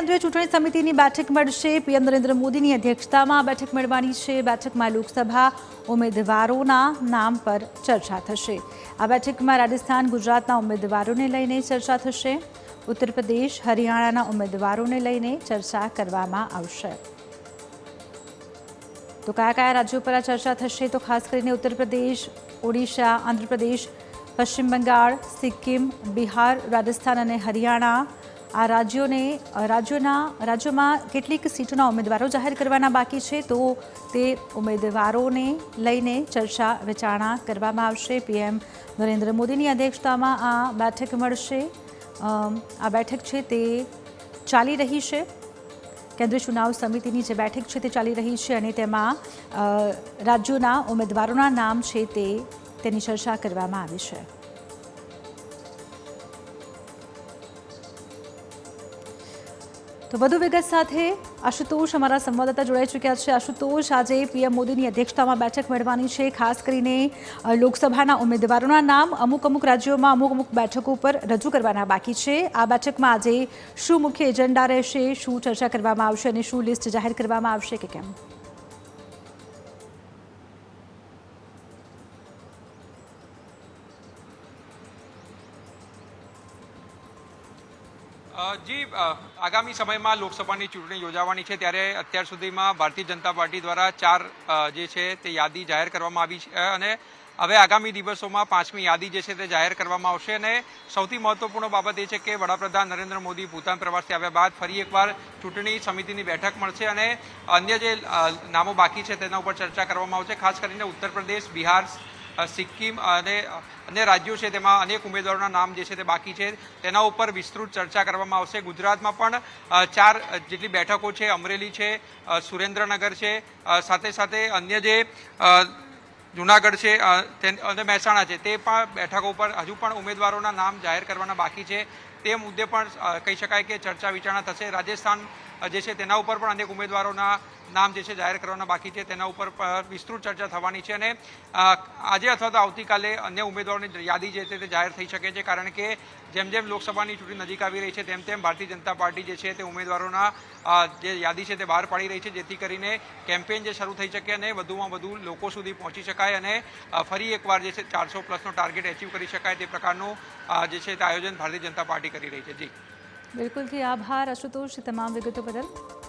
કેન્દ્રીય ચૂંટણી સમિતિની બેઠક મળશે. પીએમ નરેન્દ્ર મોદીની અધ્યક્ષતામાં બેઠક મળવાની છે. બેઠકમાં લોકસભા ઉમેદવારોના નામ પર ચર્ચા થશે. આ બેઠકમાં રાજસ્થાન, ગુજરાતના ઉમેદવારોને લઈને ચર્ચા થશે. ઉત્તર પ્રદેશ હરિયાણાના ઉમેદવારોને લઈને ચર્ચા કરવામાં આવશે. તો કયા કયા રાજ્યો પર આ ચર્ચા થશે? તો ખાસ કરીને ઉત્તર પ્રદેશ ઓડિશા, આંધ્રપ્રદેશ, પશ્ચિમ બંગાળ, સિક્કિમ, બિહાર, રાજસ્થાન અને હરિયાણા આ રાજ્યોને રાજ્યોના, રાજ્યોમાં કેટલીક સીટોના ઉમેદવારો જાહેર કરવાના બાકી છે, તો તે ઉમેદવારોને લઈને ચર્ચા વિચારણા કરવામાં આવશે. પીએમ નરેન્દ્ર મોદીની અધ્યક્ષતામાં આ બેઠક મળશે. આ બેઠક છે તે ચાલી રહી છે. કેન્દ્રીય ચુનાવ સમિતિની જે બેઠક છે તે ચાલી રહી છે અને તેમાં રાજ્યોના ઉમેદવારોના નામ છે તે તેની ચર્ચા કરવામાં આવી છે. તો વધુ વિગત સાથે આશુતોષ અમારા સંવાદદાતા જોડાઈ ચૂક્યા છે. આશુતોષ, આજે પીએમ મોદીની અધ્યક્ષતામાં બેઠક મળવાની છે. ખાસ કરીને લોકસભાના ઉમેદવારોના નામ અમુક અમુક રાજ્યોમાં અમુક અમુક બેઠકો પર રજૂ કરવાના બાકી છે. આ બેઠકમાં આજે શું મુખ્ય એજન્ડા રહેશે, શું ચર્ચા કરવામાં આવશે અને શું લિસ્ટ જાહેર કરવામાં આવશે કે કેમ? જી આગામી સમયમાં લોકસભાની ચૂંટણી યોજાવાની છે ત્યારે અત્યાર સુધીમાં ભારતીય જનતા પાર્ટી દ્વારા ચાર જે છે તે યાદી જાહેર કરવામાં આવી છે. અને હવે આગામી દિવસોમાં પાંચમી યાદી જે છે તે જાહેર કરવામાં આવશે અને સૌથી મહત્વપૂર્ણ બાબત એ છે કે વડાપ્રધાન નરેન્દ્ર મોદી ભૂતાન પ્રવાસથી આવ્યા બાદ ફરી એકવાર ચૂંટણી સમિતિની બેઠક મળશે અને અન્ય જે નામો બાકી છે તેના ઉપર ચર્ચા કરવામાં આવશે, ખાસ કરીને ઉત્તર પ્રદેશ, બિહાર સિક્કિમ અને અન્ય રાજ્યો છે, તેમાં અનેક ઉમેદવારોના નામ જે છે તે બાકી છે. તેના ઉપર વિસ્તૃત ચર્ચા કરવામાં આવશે. ગુજરાતમાં પણ ચાર જેટલી બેઠકો છે, અમરેલી છે સુરેન્દ્રનગર છે સાથે સાથે અન્ય જે જુનાગઢ છે અને મહેસાણા છે, તે પણ બેઠકો પર હજુ પણ ઉમેદવારોના નામ જાહેર કરવાના બાકી છે. તે મુદ્દે પણ કહી શકાય કે ચર્ચા વિચારણા થશે. રાજસ્થાન જે છે તેના ઉપર પણ અનેક ઉમેદવારોના નામ જે છે જાહેર કરવાના બાકી છે, તેના ઉપર વિસ્તૃત ચર્ચા થવાની છે અને આજે અથવા તો આવતીકાલે અન્ય ઉમેદવારોની યાદી જે છે તે જાહેર થઈ શકે છે. કારણ કે જેમ જેમ લોકસભાની ચૂંટણી નજીક આવી રહી છે, તેમ તેમ ભારતીય જનતા પાર્ટી જે છે તે ઉમેદવારોના જે યાદી છે તે બહાર પાડી રહી છે, જેથી કરીને કેમ્પેન જે શરૂ થઈ શકે અને વધુમાં વધુ લોકો સુધી પહોંચી શકાય અને ફરી એકવાર જે છે ચારસો પ્લસનો ટાર્ગેટ એચીવ કરી શકાય તે પ્રકારનું જે છે તે આયોજન ભારતીય જનતા પાર્ટી કરી રહી છે. જી. બિલકુલથી આભાર આશુતોષ તમામ વિગતો બદલ.